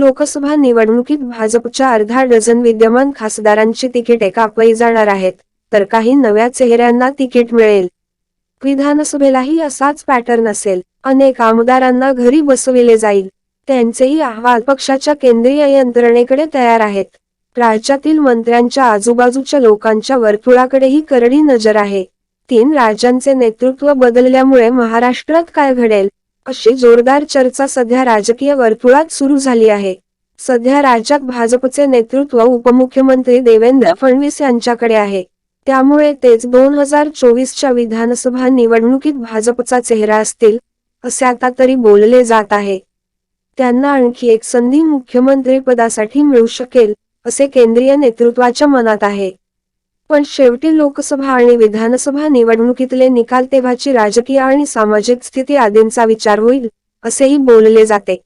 लोकसभा निवडणुकीत भाजपच्या अर्धा डझन विद्यमान खासदारांची तिकीटे कापली जाणार आहेत तर काही नव्या चेहऱ्यांना तिकीट मिळेल. विधानसभेलाही असाच पॅटर्न असेल. अनेक आमदारांना घरी बसविले जाईल. त्यांचेही अहवाल पक्षाच्या केंद्रीय यंत्रणेकडे तयार आहेत. राज्यातील मंत्र्यांच्या आजूबाजूच्या लोकांच्या वर्तुळाकडेही करडी नजर आहे. तीन राज्यांचे नेतृत्व बदलल्यामुळे महाराष्ट्रात काय घडेल? अशी जोरदार चर्चा सध्या राजकीय वर्तुळात सुरू झाली आहे. सध्या राज्यात भाजपचे नेतृत्व उपमुख्यमंत्री देवेंद्र फडणवीस यांच्याकडे आहे. त्यामुळे तेच दोन हजार चोवीसच्या विधानसभा निवडणुकीत भाजपचा चेहरा असतील असे आता तरी बोलले जात आहे. त्यांना आणखी एक संधी मुख्यमंत्री पदासाठी मिळू शकेल असे केंद्रीय नेतृत्वाच्या मनात आहे. पण शेवटी लोकसभा आणि विधानसभा निवडणुकीतले निकाल तेव्हाची राजकीय आणि सामाजिक स्थिती आदींचा विचार होईल असेही बोलले जाते.